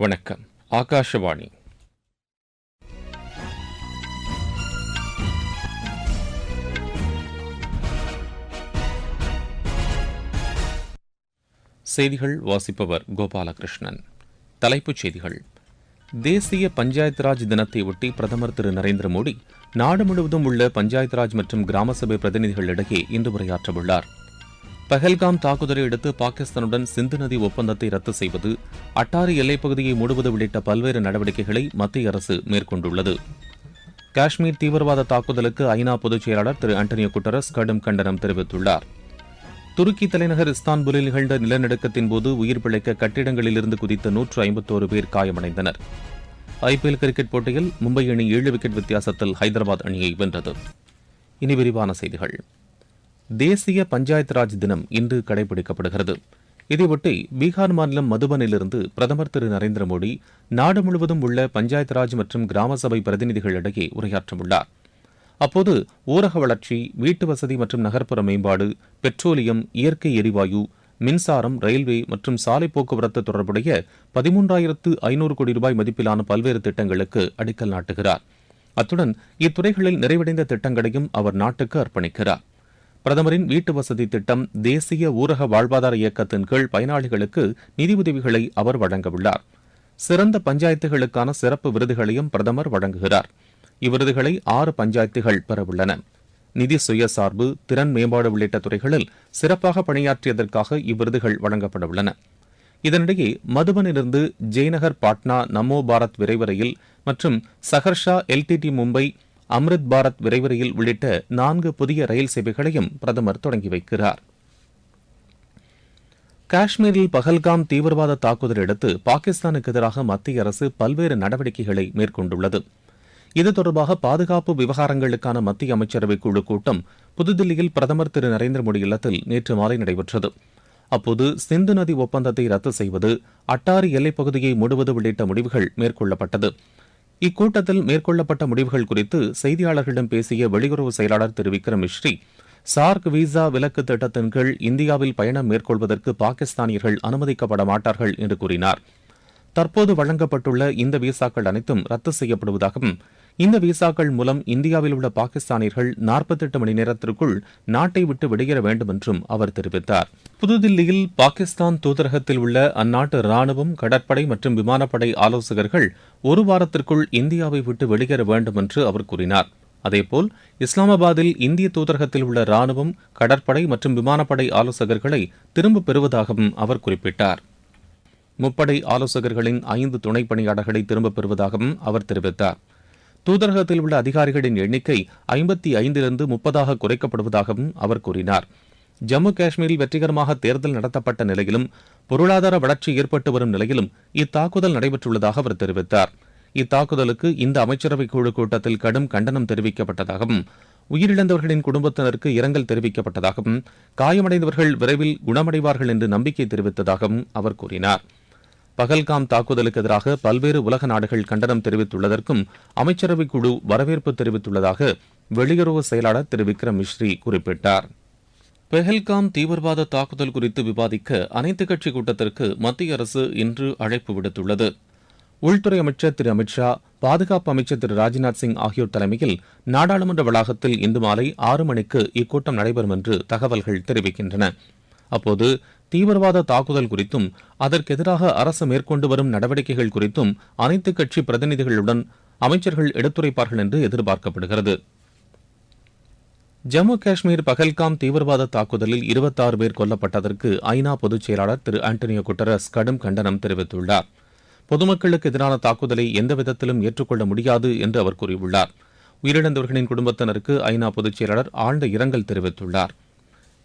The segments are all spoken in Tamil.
வணக்கம். ஆகாஷவாணி. செய்திகள் வாசிப்பவர் கோபாலகிருஷ்ணன். தலைப்புச் செய்திகள். தேசிய பஞ்சாயத்து ராஜ் தினத்தை ஒட்டி பிரதமர் திரு நரேந்திர மோடி நாடு முழுவதும் உள்ள பஞ்சாயத்து ராஜ் மற்றும் கிராம சபை பிரதிநிதிகளிடையே இன்று உரையாற்றவுள்ளார். பஹல்காம் தாக்குதலை அடுத்து பாகிஸ்தானுடன் சிந்து நதி ஒப்பந்தத்தை ரத்து செய்வது அட்டாரி எல்லைப்பகுதியை மூடுவது உள்ளிட்ட பல்வேறு நடவடிக்கைகளை மத்திய அரசு மேற்கொண்டுள்ளது. காஷ்மீர் தீவிரவாத தாக்குதலுக்கு ஐநா பொதுச் செயலாளர் திரு ஆண்டனியோ குட்டரஸ் கடும் கண்டனம் தெரிவித்துள்ளார். துருக்கி தலைநகர் இஸ்தான்புலில் நிகழ்ந்த நிலநடுக்கத்தின் போது உயிர் பிழைக்க கட்டிடங்களிலிருந்து குதித்த நூற்று ஐம்பத்தோரு பேர் காயமடைந்தனர். ஐபிஎல் கிரிக்கெட் போட்டியில் மும்பை அணி ஏழு விக்கெட் வித்தியாசத்தில் ஹைதராபாத் அணியை வென்றது. இனி விரிவான செய்திகள். தேசிய பஞ்சாயத்து ராஜ் தினம் இன்று கடைபிடிக்கப்படுகிறது. இதையொட்டி பீகார் மாநிலம் மதுபனிலிருந்து பிரதமர் திரு நரேந்திர மோடி நாடு முழுவதும் உள்ள பஞ்சாயத்து ராஜ் மற்றும் கிராம சபை பிரதிநிதிகளிடையே உரையாற்றவுள்ளார். அப்போது ஊரக வளர்ச்சி வீட்டு வசதி மற்றும் நகர்ப்புற மேம்பாடு பெட்ரோலியம் இயற்கை எரிவாயு மின்சாரம் ரயில்வே மற்றும் சாலை போக்குவரத்து தொடர்புடைய பதிமூன்றாயிரத்து ஐநூறு கோடி ரூபாய் மதிப்பிலான பல்வேறு திட்டங்களுக்கு அடிக்கல் நாட்டுகிறார். அத்துடன் இத்துறைகளில் நிறைவடைந்த திட்டங்களையும் அவர் நாட்டுக்கு அர்ப்பணிக்கிறார். பிரதமரின் வீட்டு வசதி திட்டம் தேசிய ஊரக வாழ்வாதார இயக்கத்தின் கீழ் பயனாளிகளுக்கு நிதியுதவிகளை அவர் வழங்கவுள்ளார். சிறந்த பஞ்சாயத்துகளுக்கான சிறப்பு விருதுகளையும் பிரதமர் வழங்குகிறார். இவ்விருதுகளை ஆறு பஞ்சாயத்துகள் பெறவுள்ளன. நிதி சுயசார்பு திறன் மேம்பாடு உள்ளிட்ட துறைகளில் சிறப்பாக பணியாற்றியதற்காக இவ்விருதுகள் வழங்கப்பட உள்ளன இதனிடையே மதுபனிலிருந்து ஜெய்நகர் பாட்னா நமோ பாரத் விரைவு ரயில் மற்றும் சஹர்ஷா எல்டிடி மும்பை அம்ரித் பாரத் விரைவு ரயில் உள்ளிட்ட நான்கு புதிய ரயில் சேவைகளையும் பிரதமர் தொடங்கி வைக்கிறார். காஷ்மீரில் பஹல்காம் தீவிரவாத தாக்குதல் அடுத்து பாகிஸ்தானுக்கு எதிராக மத்திய அரசு பல்வேறு நடவடிக்கைகளை மேற்கொண்டுள்ளது. இது தொடர்பாக பாதுகாப்பு விவகாரங்களுக்கான மத்திய அமைச்சரவை குழு கூட்டம் புதுதில்லியில் பிரதமர் திரு நரேந்திர மோடி இல்லத்தில் நேற்று மாலை நடைபெற்றது. அப்போது சிந்து நதி ஒப்பந்தத்தை ரத்து செய்வது அட்டாரி எல்லைப்பகுதியை மூடுவது உள்ளிட்ட முடிவுகள் மேற்கொள்ளப்பட்டது. இக்கூட்டத்தில் மேற்கொள்ளப்பட்ட முடிவுகள் குறித்து செய்தியாளர்களிடம் பேசிய வெளியுறவு செயலாளர் திரு விக்ரம் மிஸ்ரி சார்க் விசா விலக்கு திட்டத்தின் கீழ் இந்தியாவில் பயணம் மேற்கொள்வதற்கு பாகிஸ்தானியர்கள் அனுமதிக்கப்பட மாட்டார்கள் என்று கூறினார். தற்போது வழங்கப்பட்டுள்ள இந்த விசாக்கள் அனைத்தும் ரத்து செய்யப்படுவதாகவும் இந்த விசாக்கள் மூலம் இந்தியாவில் உள்ள பாகிஸ்தானியர்கள் நாற்பத்தெட்டு மணி நேரத்திற்குள் நாட்டை விட்டு வெளியேற வேண்டும் என்றும் அவர் தெரிவித்தார். புதுதில்லியில் பாகிஸ்தான் தூதரகத்தில் உள்ள அந்நாட்டு ராணுவம் கடற்படை மற்றும் விமானப்படை ஆலோசகர்கள் ஒரு வாரத்திற்குள் இந்தியாவை விட்டு வெளியேற வேண்டும் என்று அவர் கூறினார். அதேபோல் இஸ்லாமாபாத்தில் இந்திய தூதரகத்தில் உள்ள ராணுவம் கடற்படை மற்றும் விமானப்படை ஆலோசகர்களை திரும்பப் பெறுவதாகவும் அவர் குறிப்பிட்டார். முப்படை ஆலோசகர்களின் ஐந்து துணை பணியாளர்களை திரும்பப் பெறுவதாகவும் அவர் தெரிவித்தார். தூதரகத்தில் உள்ள அதிகாரிகளின் எண்ணிக்கை ஐம்பத்தி ஐந்திலிருந்து முப்பதாக குறைக்கப்படுவதாகவும் அவர் கூறினார். ஜம்மு காஷ்மீரில் வெற்றிகரமாக தேர்தல் நடத்தப்பட்ட நிலையிலும் பொருளாதார வளர்ச்சி ஏற்பட்டு வரும் நிலையிலும் இத்தாக்குதல் நடைபெற்றுள்ளதாக அவர் தெரிவித்தார். இத்தாக்குதலுக்கு இந்த அமைச்சரவை குழு கூட்டத்தில் கடும் கண்டனம் தெரிவிக்கப்பட்டதாகவும் உயிரிழந்தவர்களின் குடும்பத்தினருக்கு இரங்கல் தெரிவிக்கப்பட்டதாகவும் காயமடைந்தவர்கள் விரைவில் குணமடைவார்கள் என்று நம்பிக்கை தெரிவித்ததாகவும் அவர் கூறினார். பகல்காம் தாக்குதலுக்கு எதிராக பல்வேறு உலக நாடுகள் கண்டனம் தெரிவித்துள்ளதற்கும் அமைச்சரவை குழு வரவேற்பு தெரிவித்துள்ளதாக வெளியுறவு செயலாளர் திரு விக்ரம் மிஸ்ரி குறிப்பிட்டார். பெஹல்காம் தீவிரவாத தாக்குதல் குறித்து விவாதிக்க அனைத்துக் கட்சி கூட்டத்திற்கு மத்திய அரசு இன்று அழைப்பு விடுத்துள்ளது. உள்துறை அமைச்சர் திரு அமித்ஷா பாதுகாப்பு அமைச்சர் திரு ராஜ்நாத் சிங் ஆகியோர் தலைமையில் நாடாளுமன்ற வளாகத்தில் இன்று மாலை ஆறு மணிக்கு இக்கூட்டம் நடைபெறும் என்று தகவல்கள் தெரிவிக்கின்றன. அப்போது தீவிரவாத தாக்குதல் குறித்தும் அதற்கெதிராக அரசு மேற்கொண்டு வரும் நடவடிக்கைகள் குறித்தும் அனைத்து கட்சி பிரதிநிதிகளுடன் அமைச்சர்கள் எடுத்துரைப்பார்கள் என்று எதிர்பார்க்கப்படுகிறது. ஜம்மு காஷ்மீர் பகல்காம் தீவிரவாத தாக்குதலில் இருபத்தாறு பேர் கொல்லப்பட்டதற்கு ஐநா பொதுச் செயலாளர் திரு ஆண்டனியோ குட்டரஸ் கடும் கண்டனம் தெரிவித்துள்ளார். பொதுமக்களுக்கு எதிரான தாக்குதலை எந்த விதத்திலும் ஏற்றுக்கொள்ள முடியாது என்று அவர் கூறியுள்ளார். உயிரிழந்தவர்களின் குடும்பத்தினருக்கு ஐநா பொதுச் செயலாளர் ஆழ்ந்த இரங்கல் தெரிவித்துள்ளார்.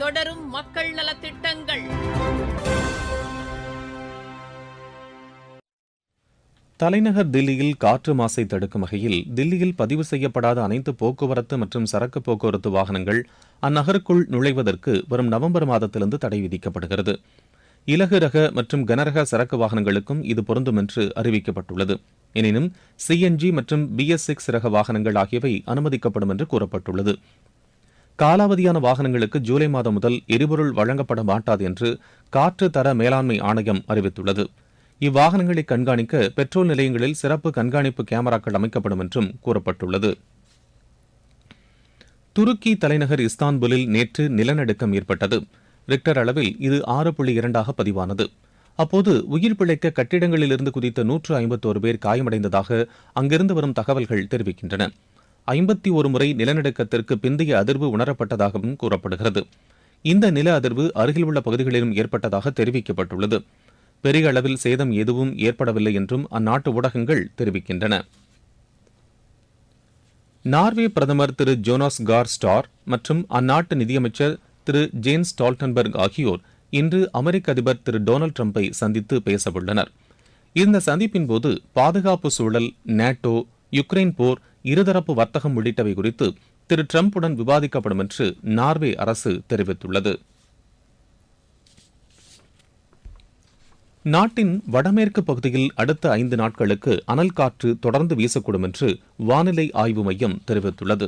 தொடரும் மக்கள் நலத்திட்டங்கள். தலைநகர் தில்லியில் காற்று மாசை தடுக்கும் வகையில் தில்லியில் பதிவு செய்யப்படாத அனைத்து போக்குவரத்து மற்றும் சரக்கு போக்குவரத்து வாகனங்கள் அந்நகருக்குள் நுழைவதற்கு வரும் நவம்பர் மாதத்திலிருந்து தடை விதிக்கப்படுகிறது. இலகு ரக மற்றும் கனரக சரக்கு வாகனங்களுக்கும் இது பொருந்தும் என்று அறிவிக்கப்பட்டுள்ளது. எனினும் சிஎன்ஜி மற்றும் பிஎஸ் சிக்ஸ் ரக வாகனங்கள் ஆகியவை அனுமதிக்கப்படும் என்று கூறப்பட்டுள்ளது. காலாவதியான வாகனங்களுக்கு ஜூலை மாதம் முதல் எரிபொருள் வழங்கப்பட மாட்டாது என்று காற்று தர மேலாண்மை ஆணையம் அறிவித்துள்ளது. இவ்வாகனங்களை கண்காணிக்க பெட்ரோல் நிலையங்களில் சிறப்பு கண்காணிப்பு கேமராக்கள் அமைக்கப்படும் என்றும் கூறப்பட்டுள்ளது. துருக்கி தலைநகர் இஸ்தான்புலில் நேற்று நிலநடுக்கம் ஏற்பட்டது. ரிக்டர் அளவில் இது ஆறு புள்ளி இரண்டாக பதிவானது. அப்போது உயிர் பிழைக்க கட்டிடங்களிலிருந்து குதித்த நூற்று ஐம்பத்தோரு பேர் காயமடைந்ததாக அங்கிருந்து வரும் தகவல்கள் தெரிவிக்கின்றன. ஐம்பத்தி ஒரு முறை நிலநடுக்கத்திற்கு பிந்தைய அதிர்வு உணரப்பட்டதாகவும் கூறப்படுகிறது. இந்த நில அதிர்வு அருகில் உள்ள பகுதிகளிலும் ஏற்பட்டதாக தெரிவிக்கப்பட்டுள்ளது. பெரிய அளவில் சேதம் எதுவும் ஏற்படவில்லை என்றும் அந்நாட்டு ஊடகங்கள் தெரிவிக்கின்றன. நார்வே பிரதமர் திரு ஜோனாஸ் கார் ஸ்டார் மற்றும் அந்நாட்டு நிதியமைச்சர் திரு ஜேன்ஸ் ஸ்டால்டன்பர்க் ஆகியோர் இன்று அமெரிக்க அதிபர் திரு டொனால்டு ட்ரம்பை சந்தித்து பேசவுள்ளனர். இந்த சந்திப்பின் போது பாதுகாப்பு சூழல் நேட்டோ யுக்ரைன் போர் இருதரப்பு வர்த்தகம் உள்ளிட்டவை குறித்து திரு டிரம்புடன் விவாதிக்கப்படும் என்று நார்வே அரசு தெரிவித்துள்ளது. நாட்டின் வடமேற்கு பகுதியில் அடுத்த ஐந்து நாட்களுக்கு அனல் காற்று தொடர்ந்து வீசக்கூடும் என்று வானிலை ஆய்வு மையம் தெரிவித்துள்ளது.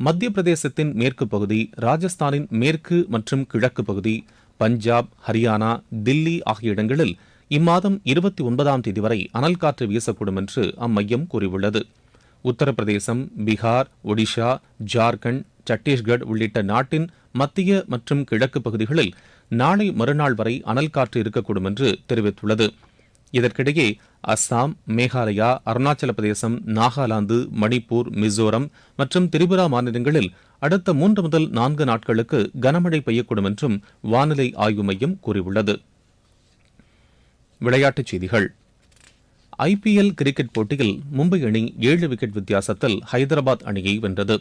மத்திய பிரதேசத்தின் மேற்கு பகுதி ராஜஸ்தானின் மேற்கு மற்றும் கிழக்கு பகுதி பஞ்சாப் ஹரியானா தில்லி ஆகிய இடங்களில் இம்மாதம் இருபத்தி ஒன்பதாம் தேதி வரை அனல் காற்று வீசக்கூடும் என்று அம்மையம் கூறியுள்ளது. உத்தரப்பிரதேசம் பீகார் ஒடிஷா ஜார்க்கண்ட் சத்தீஸ்கட் உள்ளிட்ட நாட்டின் மத்திய மற்றும் கிழக்கு பகுதிகளில் நாளை மறுநாள் வரை அனல் காற்று இருக்கக்கூடும் என்று தெரிவித்துள்ளது. இதற்கிடையே அஸ்ஸாம் மேகாலயா அருணாச்சல பிரதேசம் நாகாலாந்து மணிப்பூர் மிசோரம் மற்றும் திரிபுரா மாநிலங்களில் அடுத்த மூன்று முதல் நான்கு நாட்களுக்கு கனமழை பெய்யக்கூடும் என்றும் வானிலை ஆய்வு மையம் கூறியுள்ளது. விளையாட்டுச் செய்திகள். ஐபிஎல் கிரிக்கெட் போட்டியில் மும்பை அணி ஏழு விக்கெட் வித்தியாசத்தில் ஹைதராபாத் அணியை வென்றது.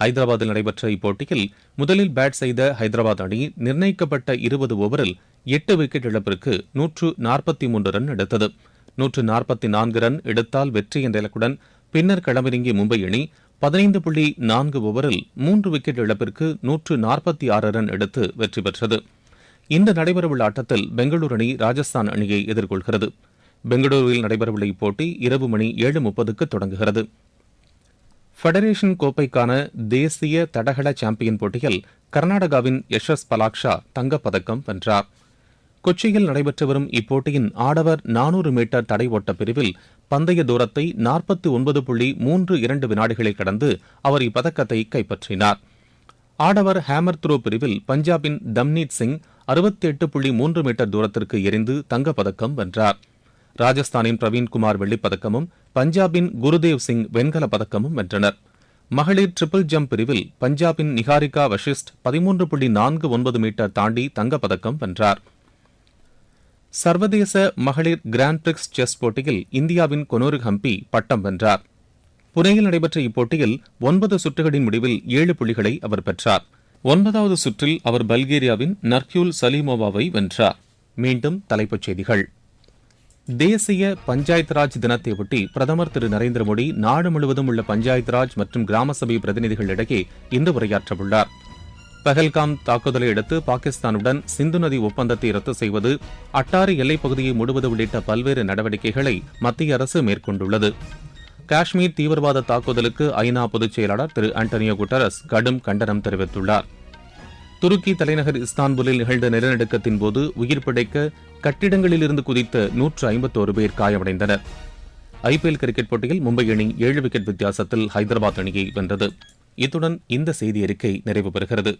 ஹைதராபாத்தில் நடைபெற்ற இப்போட்டியில் முதலில் பேட் செய்த ஹைதராபாத் அணி நிர்ணயிக்கப்பட்ட இருபது ஓவரில் எட்டு விக்கெட் இழப்பிற்கு நூற்று நாற்பத்தி மூன்று ரன் எடுத்தது. நூற்று நாற்பத்தி நான்கு ரன் எடுத்தால் வெற்றி என்ற இலக்குடன் பின்னர் களமிறங்கிய மும்பை அணி பதினைந்து புள்ளி நான்கு ஓவரில் மூன்று விக்கெட் இழப்பிற்கு நூற்று நாற்பத்தி ஆறு ரன் எடுத்து வெற்றி பெற்றது. இன்று நடைபெறவுள்ள ஆட்டத்தில் பெங்களூரு அணி ராஜஸ்தான் அணியை எதிர்கொள்கிறது. பெங்களூருவில் நடைபெறவுள்ள இப்போட்டி இரவு மணி ஏழு முப்பதுக்கு தொடங்குகிறது. ஃபெடரேஷன் கோப்பைக்கான தேசிய தடகள சாம்பியன் போட்டியில் கர்நாடகாவின் யஷஸ் பலாக்ஷா தங்கப்பதக்கம் வென்றார். கொச்சியில் நடைபெற்று வரும் இப்போட்டியின் ஆடவர் நானூறு மீட்டர் தடை ஓட்ட பிரிவில் பந்தய தூரத்தை நாற்பத்தி ஒன்பது புள்ளி மூன்று இரண்டு வினாடிகளை கடந்து அவர் இப்பதக்கத்தை கைப்பற்றினார். ஆடவர் ஹேமர் த்ரோ பிரிவில் பஞ்சாபின் தம்னீத் சிங் அறுபத்தி எட்டு புள்ளி மூன்று மீட்டர் தூரத்திற்கு எரிந்து தங்கப்பதக்கம் வென்றார். ராஜஸ்தானின் பிரவீன்குமார் வெள்ளிப்பதக்கமும் பஞ்சாபின் குருதேவ் சிங் வெண்கலப் பதக்கமும் வென்றனர். மகளிர் ட்ரிபிள் ஜம்ப் பிரிவில் பஞ்சாபின் நிகாரிகா வஷிஸ்ட் பதிமூன்று புள்ளி நான்கு ஒன்பது மீட்டர் தாண்டி தங்கப்பதக்கம் வென்றார். சர்வதேச மகளிர் கிராண்ட் பிரிக்ஸ் செஸ் போட்டியில் இந்தியாவின் கொனோரு ஹம்பி பட்டம் வென்றார். புனேயில் நடைபெற்ற இப்போட்டியில் ஒன்பது சுற்றுகளின் முடிவில் ஏழு புள்ளிகளை அவர் பெற்றார். ஒன்பதாவது சுற்றில் அவர் பல்கேரியாவின் நர்க்யூல் சலீமோவாவை வென்றார். மீண்டும் தலைப்புச் செய்திகள். தேசிய பஞ்சாயத் ராஜ் தினத்தையொட்டி பிரதமர் திரு நரேந்திர மோடி நாடு முழுவதும் உள்ள பஞ்சாயத் ராஜ் மற்றும் கிராம சபை பிரதிநிதிகளிடையே இன்று உரையாற்றவுள்ளார். பஹல்காம் தாக்குதலை அடுத்து பாகிஸ்தானுடன் சிந்து நதி ஒப்பந்தத்தை ரத்து செய்வது அட்டாரி எல்லைப் பகுதியை மூடுவது உள்ளிட்ட பல்வேறு நடவடிக்கைகளை மத்திய அரசு மேற்கொண்டுள்ளது. காஷ்மீர் தீவிரவாத தாக்குதலுக்கு ஐநா பொதுச் செயலாளர் திரு ஆண்டனியோ குட்டரஸ் கடும் கண்டனம் தெரிவித்துள்ளார். துருக்கி தலைநகர் இஸ்தான்புலில் நிகழ்ந்த நிலநடுக்கத்தின் போது உயிர் பிழைக்க கட்டிடங்களிலிருந்து குதித்த நூற்று ஐம்பத்தோரு பேர் காயமடைந்தனர். ஐபிஎல் கிரிக்கெட் போட்டியில் மும்பை அணி ஏழு விக்கெட் வித்தியாசத்தில் ஹைதராபாத் அணியை வென்றது. இத்துடன் இந்த செய்தி அறிக்கை நிறைவு பெறுகிறது.